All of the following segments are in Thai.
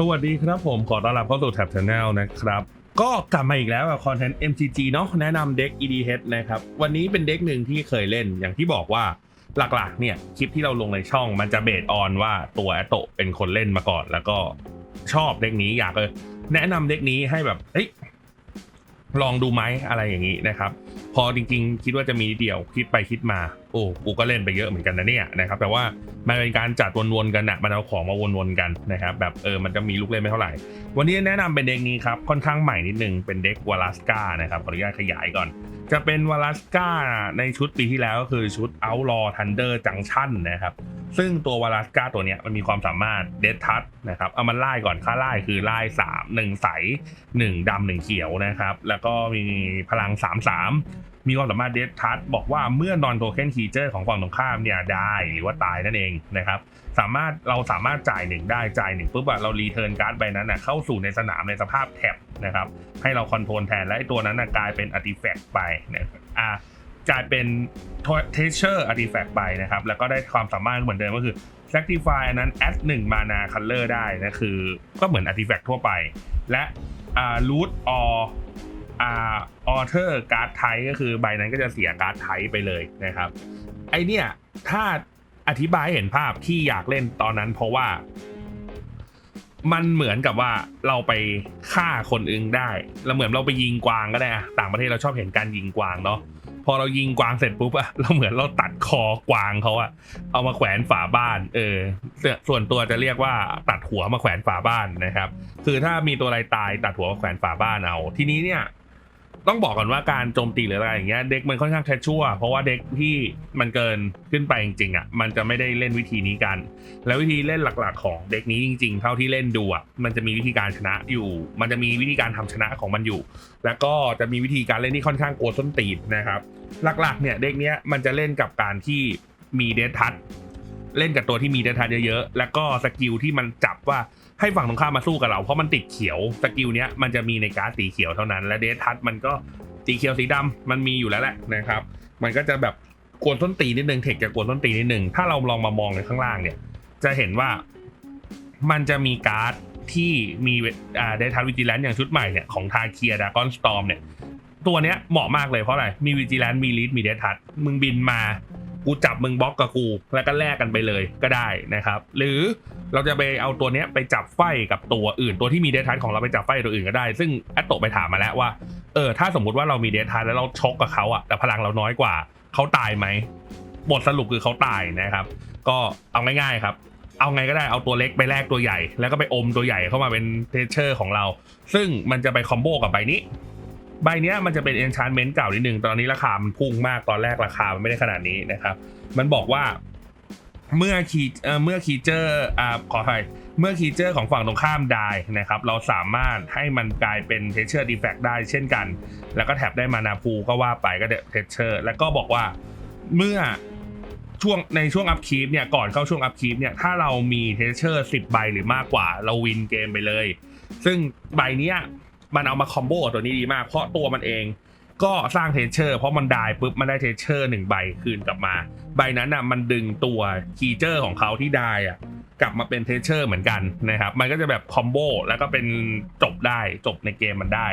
สวัสดีครับผมขอต้อนรับเข้าสู่ Tab Channel นะครับ ก็กลับมาอีกแล้วกับคอนเทนต์ MCG เนาะแนะนำเด็ก EDH นะครับ วันนี้เป็นเด็กหนึ่งที่เคยเล่นอย่างที่บอกว่าหลักๆ เนี่ย คลิปที่เราลงในช่องมันจะเบสออนว่าตัวแอตโตเป็นคนเล่นมาก่อน แล้วก็ชอบเด็กนี้อยากแนะนำเด็กนี้ให้แบบเอ้ยลองดูไหมอะไรอย่างนี้นะครับ พอจริงๆ คิดว่าจะมีเดี่ยวคิดไปคิดมา โอ้กูก็เล่นไปเยอะเหมือนกันนะเนี่ยนะครับแต่ว่ามันเป็นการจัดวนๆกันนะมันเอาของมาวนๆกันนะครับแบบเออมันจะมีลูกเล่นไม่เท่าไหร่ วันนี้แนะนำเป็นเด็กนี้ครับค่อนข้างใหม่นิดนึงเป็นเด็กวาลัสกานะครับขออนุญาตขยายก่อน จะเป็นวาลัสกาในชุดปีที่แล้วก็คือชุด Outlaw Thunder Junction นะครับ ซึ่งตัววาลัสกาตัวเนี้ยมันมีความสามารถเด t ทั c นะครับเอามันไล่ก่อนค่าไล่คือไล่สามหนึ่งใสหนึ่งดำหนึ่งเขียวนะครับ แล้วก็มีพลังสามสามมีความสามารถเด t ทั c บอกว่าเมื่อนอนโทเค็นคีเจอร์ของฝั่งตรงข้ามเนี่ยได้หรือว่าตายนั่นเองนะครับ สามารถเราสามารถจ่ายหนึ่งได้จ่ายหนึ่งปุ๊บอะเรารีเทิร์นการ์ดใบนั้นนะเข้าสู่ในสนามในสภาพแท็บนะครับ ให้เราคอนโทรลแทนและไอตัวนั้นนะกลายเป็นอาร์ติแฟกต์ไปนะครับอ่า กลายเป็นเทเชอร์อาร์ติแฟกต์ไปนะครับ แล้วก็ได้ความสามารถเหมือนเดิมก็คือ sacrifice อันนั้น add 1 mana color ได้นะคือ ก็เหมือนอาร์ติแฟกต์ทั่วไป และอ่า root or อ่า alter card type ก็คือใบนั้นก็จะเสียการ์ดไทไปเลยนะครับ ไอเนี่ยถ้าอธิบายเห็นภาพที่อยากเล่นตอนนั้นเพราะว่า มันเหมือนกับว่าเราไปฆ่าคนอื่นได้เราเหมือนเราไปยิงกวางก็ได้อะต่างประเทศเราชอบเห็นการยิงกวางเนาะ พอเรายิงกวางเสร็จปุ๊บอะเราเหมือนเราตัดคอกวางเขาอะเอามาแขวนฝาบ้าน เออส่วนตัวจะเรียกว่าตัดหัวมาแขวนฝาบ้านนะครับ คือถ้ามีตัวอะไรตายตัดหัวมาแขวนฝาบ้านเอา ทีนี้เนี่ย ต้องบอกก่อนว่าการโจมตีหรืออะไรอย่างเงี้ยเด็กมันค่อนข้างแทชชั่วเพราะว่าเด็กที่มันเกินขึ้นไปจริงๆอะมันจะไม่ได้เล่นวิธีนี้กัน แล้ววิธีเล่นหลักๆ ของเด็กนี้จริง ๆ เท่าที่เล่นดูอะมันจะมีวิธีการชนะอยู่ มันจะมีวิธีการทำชนะของมันอยู่ แล้วก็จะมีวิธีการเล่นที่ค่อนข้างโกดส้นตีนนะครับ หลักๆเนี่ยเด็กเนี้ยมันจะเล่นกับการที่มีเดททัช เล่นกับตัวที่มีเดททัชเยอะๆ แล้วก็สกิลที่มันจับว่าให้ฝั่งตรงข้ามมาสู้กับเรา เพราะมันติดเขียวสกิลเนี้ยมันจะมีในการ์ดสีเขียวเท่านั้น และเดททัชมันก็สีเขียวสีดำมันมีอยู่แล้วแหละนะครับ มันก็จะแบบกวนต้นตีนิดนึงเทคจะกวนต้นตีนิดนึงถ้าเราลองมามองในข้างล่างเนี่ย จะเห็นว่ามันจะมีการ์ดที่มีเดทัชวิจิแลนอย่างชุดใหม่เนี่ยของทาเคียดากอนสตอมเนี่ยตัวเนี้ยเหมาะมากเลยเพราะอะไรมีวิจิแลนมีลีดมีเดทัชมึงบินมา กูจับมึงบล็อกกับกู แล้วก็แลกกันไปเลยก็ได้นะครับ หรือเราจะไปเอาตัวเนี้ยไปจับไฟกับตัวอื่น ตัวที่มีเดทัชของเราไปจับไฟตัวอื่นก็ได้ ซึ่งแอตโตไปถามมาแล้วว่าเออถ้าสมมุติว่าเรามีเดทัชแล้วเราชกกับเขาอะแต่พลังเราน้อยกว่าเขาตายไหมบทสรุปคือเขาตายนะครับ ก็เอาง่ายๆครับเอาไงก็ได้เอาตัวเล็กไปแลกตัวใหญ่ แล้วก็ไปอมตัวใหญ่เข้ามาเป็นเทเชอร์ของเรา ซึ่งมันจะไปคอมโบกับใบนี้ ใบเนี้ยมันจะเป็น enchantment เก่านิดนึง ตอนนี้ราคามันพุ่งมากตอนแรกราคามันไม่ได้ขนาดนี้นะครับ มันบอกว่าเมื่อคีเอ่อเมื่อคีเจอร์อ่าขออภัยเมื่อคีเจอร์ของฝั่งตรงข้ามได้นะครับ เราสามารถให้มันกลายเป็นเทเชอร์ดีแฟกได้เช่นกัน แล้วก็แท็บได้มานาพูก็ว่าไปก็เทเชอร์แล้วก็บอกว่าเมื่อช่วงในช่วงอัพคีปเนี่ยก่อนเข้าช่วงอัพคีปเนี่ยถ้าเรามีเทเชอร์สิบใบหรือมากกว่า เราวินเกมไปเลย ซึ่งใบเนี้ย มันเอามาคอมโบกับตัวนี้ดีมาก เพราะตัวมันเองก็สร้างเทเชอร์ เพราะมันได้ปุ๊บมันได้เทเชอร์หนึ่งใบคืนกลับมา ใบนั้นอะมันดึงตัวคีเจอร์ของเขาที่ได้อะกลับมาเป็นเทเชอร์เหมือนกันนะครับ มันก็จะแบบคอมโบแล้วก็เป็นจบได้จบในเกมมันได้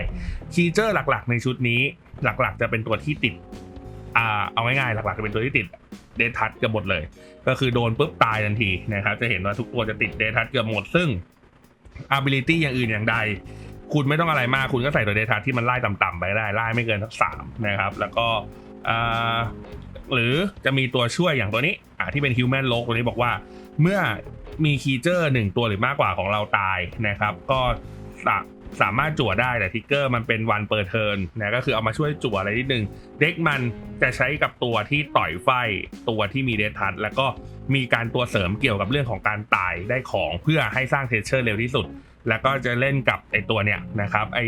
คีเจอร์หลักๆ ในชุดนี้หลักๆ จะเป็นตัวที่ติดอ่าเอาง่ายๆหลักๆจะเป็นตัวที่ติดเดทัชเกือบหมดเลย ก็คือโดนปุ๊บตายทันทีนะครับ จะเห็นว่าทุกตัวจะติดเดทัชเกือบหมดซึ่ง ability อย่างอื่นอย่างใด คุณไม่ต้องอะไรมาก คุณก็ใส่ตัวเดทัชที่มันไล่ต่ำๆไปได้ไล่ไม่เกินสักสามนะครับ แล้วก็อ่าหรือจะมีตัวช่วยอย่างตัวนี้อ่าที่เป็น human l o ตัวนี้บอกว่า เมื่อมีคีเจอร์หนึ่งตัวหรือมากกว่าของเราตายนะครับ ก็สาสามารถจั่วได้แต่ทิกเกอร์มันเป็นวันเปิดเทิร์นนะก็คือเอามาช่วยจั่วอะไรนิดนึง เด็กมันจะใช้กับตัวที่ต่อยไฟตัวที่มีเดทัชแล้วก็มีการตัวเสริมเกี่ยวกับเรื่องของการตายได้ของเพื่อให้สร้างเทเชอร์เร็วที่สุด แล้วก็จะเล่นกับไอตัวเนี้ยนะครับไอ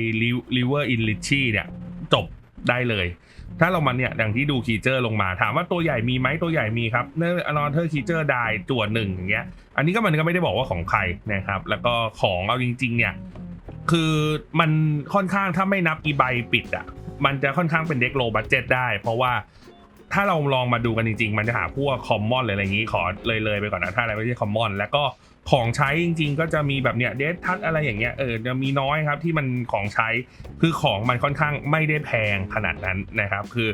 ลิเวอร์อินลิชี่เนี่ยจบได้เลย ถ้าเรามันเนี่ยอย่างที่ดูคีเจอร์ลงมาถามว่าตัวใหญ่มีไหมตัวใหญ่มีครับเนอร์อนเทอร์คีเจอร์ได้จวหนึ่งอย่างเงี้ยอันนี้ก็มันก็ไม่ได้บอกว่าของใครนะครับ แล้วก็ของเอาจริง ๆ เนี่ยคือมันค่อนข้างถ้าไม่นับอีใบปิดอะมันจะค่อนข้างเป็นเด็กโลบัตเจ็ตได้ เพราะว่าถ้าเราลองมาดูกันจริง ๆ มันจะหาพวกคอมมอนอะไรอย่างนี้ขอเลยเลยๆไปก่อนนะถ้าอะไรไม่ใช่คอมมอนแล้วก็ ของใช้จริง ๆ ก็จะมีแบบเนี้ยเดททัชอะไรอย่างเงี้ยเออจะมีน้อยครับที่มันของใช้คือของมันค่อนข้างไม่ได้แพงขนาดนั้นนะครับ คือ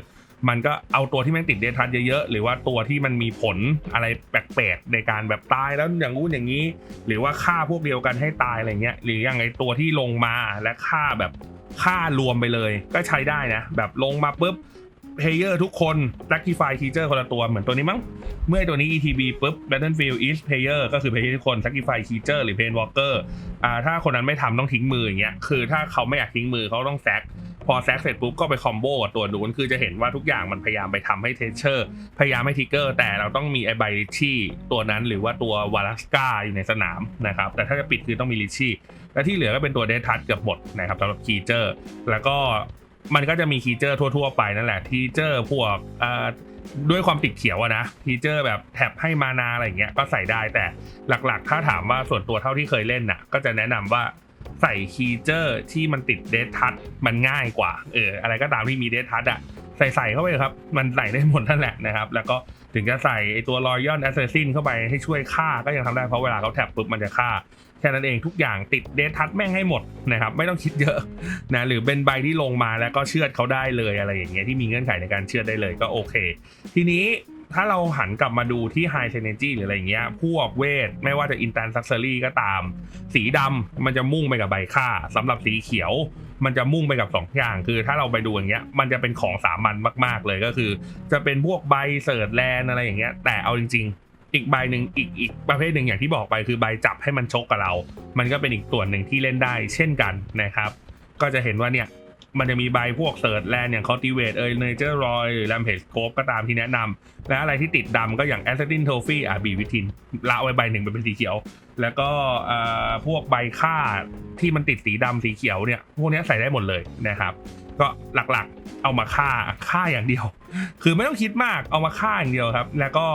มันก็เอาตัวที่แม่งติดเดททัชเยอะๆ หรือว่าตัวที่มันมีผลอะไรแปลกๆ ในการแบบตายแล้วอย่างงู้นอย่างนี้ หรือว่าฆ่าพวกเดียวกันให้ตายอะไรเงี้ยหรืออย่างไอตัวที่ลงมาและฆ่าแบบฆ่ารวมไปเลย ก็ใช้ได้นะ แบบลงมาปุ๊บเพลเยอร์ทุกคน sacrifice creature คนละตัวเหมือนตัวนี้มั้ง เมื่อตัวนี้ ETB ปุ๊บ Battlefield each player ก็คือ player ทุกคน sacrifice creature หรือ pain walker อ่าถ้าคนนั้นไม่ทำต้องทิ้งมืออย่างเงี้ยคือถ้าเขาไม่อยากทิ้งมือเขาต้องแซกพอแซกเสร็จปุ๊บก็ไปคอมโบกับตัวนู้นคือจะเห็นว่าทุกอย่างมันพยายามไปทำให้เทเชอร์พยายามให้ทิกเกอร์แต่เราต้องมีไอไบริชี่ตัวนั้นหรือว่าตัววาลัสกาอยู่ในสนามนะครับแต่ถ้าจะปิดคือต้องมีลิชี่และที่เหลือก็เป็นตัวเดททัชเกือบหมดนะครับสำหรับคีเจอร์แล้วก็มันก็จะมีคีเจอร์ทั่ว ๆ ไปนั่นแหละทีเจอร์พวกอ่า ด้วยความติดเขียวอะนะทีเจอร์แบบแท็บให้มานาอะไรอย่างเงี้ยก็ใส่ได้แต่หลักๆ ถ้าถามว่าส่วนตัวเท่าที่เคยเล่นน่ะ ก็จะแนะนำว่าใส่คีเจอร์ที่มันติดเดททัชมันง่ายกว่าเอออะไรก็ตามที่มีเดททัชอะใส่ใส่เข้าไปครับ มันใส่ได้หมดนั่นแหละนะครับ แล้วก็ถึงจะใส่ไอตัวรอยัลแอสเซซินเข้าไปให้ช่วยฆ่าก็ยังทำได้เพราะเวลาเขาแท็บปุ๊บมันจะฆ่า แค่นั้นเองทุกอย่างติดเดททัชแม่งให้หมดนะครับไม่ต้องคิดเยอะนะหรือเป็นใบที่ลงมาแล้วก็เชือดเขาได้เลยอะไรอย่างเงี้ยที่มีเงื่อนไขในการเชือดได้เลยก็โอเค ทีนี้ถ้าเราหันกลับมาดูที่ High Synergy หรืออะไรเงี้ย พวกเวท ไม่ว่าจะ Instant Successor ก็ตาม สีดำมันจะมุ่งไปกับใบค่าสำหรับสีเขียว มันจะมุ่งไปกับ 2 อย่าง คือถ้าเราไปดูอย่างเงี้ย มันจะเป็นของสามัญมาก ๆ เลยก็คือ จะเป็นพวกใบเสิร์ชแลนอะไรอย่างเงี้ย แต่เอาจริง ๆ อีกใบหนึ่งอีกอีกประเภทหนึ่งอย่างที่บอกไปคือใบจับให้มันชกกับเรา มันก็เป็นอีกส่วนหนึ่งที่เล่นได้ เช่นกันนะครับ ก็จะเห็นว่าเนี่ยมันจะมีใบพวกเสิร์ชแลนอย่าง cultivate เอย nature roy หรือ rampage scope ก็ตามที่แนะนำและอะไรที่ติดดำก็อย่าง assassin trophy อะบีวิทินละไว้ใบหนึ่งเป็นสีเขียว แล้วก็เอ่อพวกใบค่าที่มันติดสีดำสีเขียวเนี่ย พวกนี้ใส่ได้หมดเลยนะครับ ก็หลักๆเอามาฆ่าฆ่าอย่างเดียว คือไม่ต้องคิดมากเอามาฆ่าอย่างเดียวครับ แล้วก็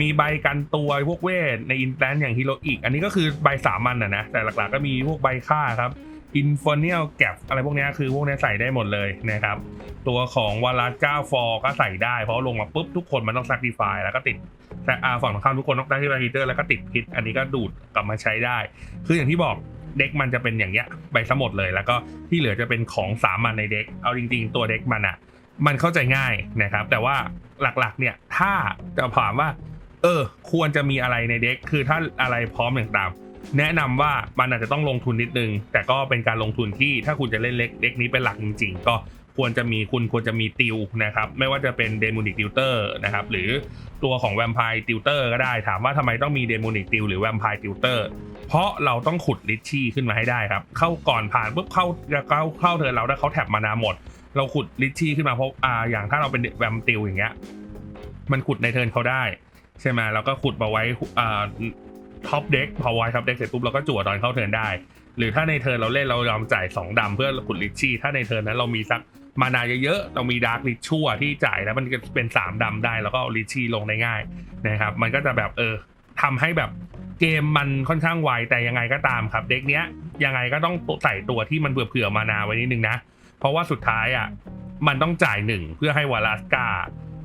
มีใบกันตัวพวกเวทในอินแ n นอย่างฮีโรอีก อันนี้ก็คือใบสามัญนะนะ แต่หลักๆก็มีพวกใบฆ่าครับอินฟอร์เนียลแกปอะไรพวกนี้คือพวกนี้ใส่ได้หมดเลยนะครับ ตัวของวาลาก้าฟอร์ก็ใส่ได้ เพราะลงมาปุ๊บทุกคนมันต้องซักดิฟายแล้วก็ติดแต่อาฝั่งตรงข้ามทุกคนต้องได้ที่ฮีเตอร์แล้วก็ติดพิษ อันนี้ก็ดูดกลับมาใช้ได้ คืออย่างที่บอกเด็กมันจะเป็นอย่างเงี้ยใบสมดเลย แล้วก็ที่เหลือจะเป็นของสามัญในเด็กเอาจริง ๆ ตัวเด็กมันอะ มันเข้าใจง่ายนะครับ แต่ว่าหลักๆ เนี่ยถ้าจะถามว่า เออ ควรจะมีอะไรในเด็กคือถ้าอะไรพร้อมอย่างตาม แนะนำว่ามันอาจจะต้องลงทุนนิดนึง แต่ก็เป็นการลงทุนที่ถ้าคุณจะเล่นเล็กเด็กนี้เป็นหลักจริง ๆ ก็ควรจะมีคุณควรจะมีติวนะครับ ไม่ว่าจะเป็นเดมูนิกติวเตอร์นะครับ หรือตัวของแวมไพร์ติวเตอร์ก็ได้ถามว่าทำไมต้องมีเดมูนิกติวหรือแวมไพร์ติวเตอร์เพราะเราต้องขุดลิชชี่ขึ้นมาให้ได้ครับ เข้าก่อนผ่านปุ๊บเข้าเข้าเข้าเทิร์นเราถ้าเขาแท็บมานาหมด เราขุดลิชชี่ขึ้นมาเพราะอ่าอย่างถ้าเราเป็นแวมติวอย่างเงี้ย มันขุดในเทิร์นเขาได้ ใช่ไหมแล้วก็ขุดมาไว้อ่าท็อปเด็กพอไว้ท็อปเด็กเสร็จปุ๊บเราก็จั่วตอนเข้าเทิร์นได้ หรือถ้าในเทิร์นเราเล่นเรายอมจ่าย2ดำเพื่อขุดลิชชี่ถ้าในเทิร์นนั้นเรามีสักมานาเยอะๆ เรามีดาร์กลิชชั่วที่จ่ายแล้วมันจะเป็น3ดำได้ แล้วก็เอาลิชชี่ลงได้ง่ายนะครับ มันก็จะแบบเออทำให้แบบเกมมันค่อนข้างไวแต่ยังไงก็ตามครับ เด็กเนี้ยยังไงก็ต้องใส่ตัวที่มันเผื่อๆมานาไว้นิดนึงนะ ราะว่าสุดท้ายอะมันต้องจ่ายหนึ่งเพื่อให้วาลาสกา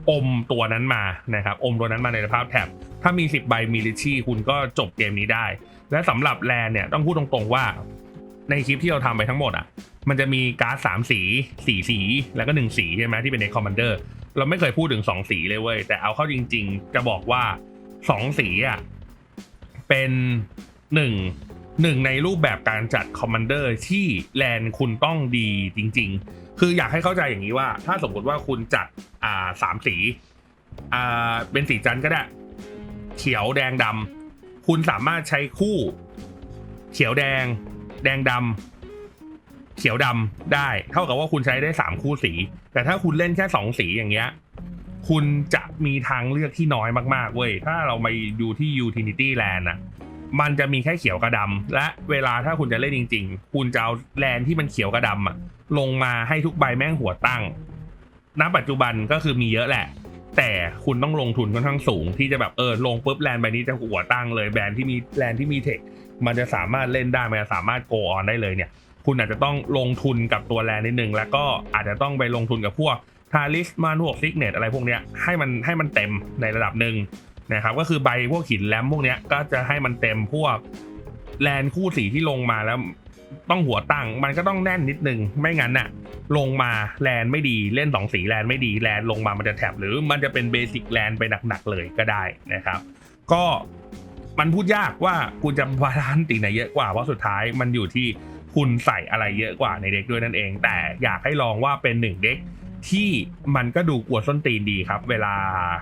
อมตัวนั้นมานะครับอมตัวนั้นมาในสภาพแท็บถ้ามี 10 ใบมีลิชี่คุณก็จบเกมนี้ได้ และสำหรับแลนเนี่ยต้องพูดตรงๆว่า ในคลิปที่เราทำไปทั้งหมดอะมันจะมีการ์ดสามสีสี่สี แล้วก็หนึ่งสีใช่ไหมที่เป็นในคอมมานเดอร์เราไม่เคยพูดถึงสองสีเลยเว้ยแต่เอาเข้าจริง ๆ จะบอกว่าสองสีอะเป็นหนึ่ง หนึ่งในรูปแบบการจัดคอมมานเดอร์ที่แลนคุณต้องดีจริง ๆ คืออยากให้เข้าใจอย่างนี้ว่า ถ้าสมมติว่าคุณจัดอ่าสามสีอ่าเป็นสีจันทร์ก็ได้ เขียวแดงดำคุณสามารถใช้คู่ เขียวแดง แดงดำเขียวดำได้ เท่ากับว่าคุณใช้ได้สามคู่สี แต่ถ้าคุณเล่นแค่สองสีอย่างเงี้ยคุณจะมีทางเลือกที่น้อยมากๆเว้ย ถ้าเราไปดูที่ Utility Land อะ มันจะมีแค่เขียวกับดำและเวลาถ้าคุณจะเล่นจริง ๆ คุณจะเอาแลนที่มันเขียวกับดำอะลงมาให้ทุกใบแม่งหัวตั้ง ณ ปัจจุบันก็คือมีเยอะแหละ แต่คุณต้องลงทุนค่อนข้างสูง ที่จะแบบเออลงปุ๊บแลนใบนี้จะหัวตั้งเลยแบรนด์ที่มีแลนที่มีเทค มันจะสามารถเล่นได้ มันจะสามารถโกออนได้เลยเนี่ย คุณอาจจะต้องลงทุนกับตัวแลนนิดนึง แล้วก็อาจจะต้องไปลงทุนกับพวกทาริสมาพวกซิกเนตอะไรพวกเนี้ยให้มันให้มันเต็มในระดับหนึ่ง นะครับก็คือใบพวกหินแลมพวกเนี้ยก็จะให้มันเต็มพวกแลนคู่สีที่ลงมาแล้วต้องหัวตั้งมันก็ต้องแน่นนิดนึง ไม่งั้นน่ะ ลงมาแลนไม่ดีเล่นสองสีแลนไม่ดีแลนลงมามันจะแถบหรือมันจะเป็นเบสิกแลนไปหนักๆเลยก็ได้นะครับ ก็มันพูดยากว่าคุณจะบาลานซ์ตีไหนเยอะกว่าเพราะสุดท้ายมันอยู่ที่คุณใส่อะไรเยอะกว่าในเด็กด้วยนั่นเอง แต่อยากให้ลองว่าเป็นหนึ่งเด็ก ที่มันก็ดูกวดส้นตีนดีครับ เวลา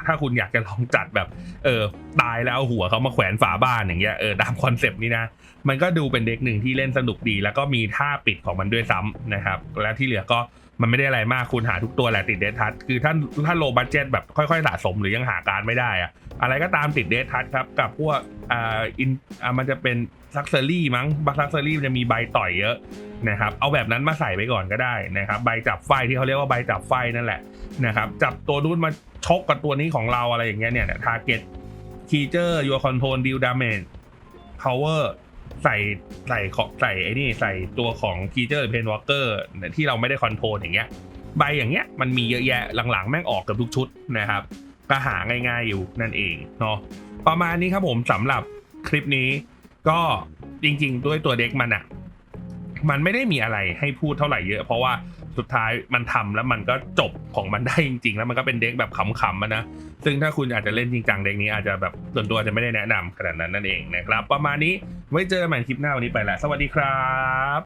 ถ้าคุณอยากจะลองจัดแบบ เออตายแล้วเอาหัวเขามาแขวนฝาบ้านอย่างเงี้ยเออตามคอนเซปต์นี้นะ มันก็ดูเป็นเด็กหนึ่งที่เล่นสนุกดี แล้วก็มีท่าปิดของมันด้วยซ้ำนะครับ และที่เหลือก็มันไม่ได้อะไรมากคุณหาทุกตัวแหละติดเดททัชคือถ้าถ้าโลบัตเจตแบบค่อยๆสะสมหรือยังหาการไม่ได้อะอะไรก็ตามติดเดททัชครับกับพวกอ่าอินอ่ามันจะเป็น ซักเซอรี่มั้งบักซักเซอรี่จะมีใบต่อยเยอะนะครับ เอาแบบนั้นมาใส่ไปก่อนก็ได้นะครับ ใบจับไฟที่เขาเรียกว่าใบจับไฟนั่นแหละนะครับ จับตัวนู้นมาชกกับตัวนี้ของเราอะไรอย่างเงี้ยเนี่ยทาร์เก็ตคีเจอร์ยูคอนโทรลดิวดาเมจ power ใส่ใส่ขอใส่ไอ้นี่ใส่ตัวของคีเจอร์เพนวอลเกอร์ที่เราไม่ได้คอนโทรลอย่างเงี้ย ใบอย่างเงี้ยมันมีเยอะแยะหลังๆ แม่งออกกับทุกชุดนะครับก็หาง่ายๆอยู่นั่นเองเนาะประมาณนี้ครับผมสำหรับคลิปนี้ ก็จริง ๆ ด้วยตัวเด็กมันอะมันไม่ได้มีอะไรให้พูดเท่าไหร่เยอะ เพราะว่าสุดท้ายมันทำแล้วมันก็จบของมันได้จริง ๆ แล้วมันก็เป็นเด็กแบบขำๆนะซึ่งถ้าคุณอาจจะเล่นจริงจังเด็กนี้อาจจะแบบส่วนตัวจะไม่ได้แนะนำขนาดนั้นนั่นเองนะครับ ประมาณนี้ไว้เจอกันใหม่คลิปหน้าวันนี้ไปแล้วสวัสดีครับ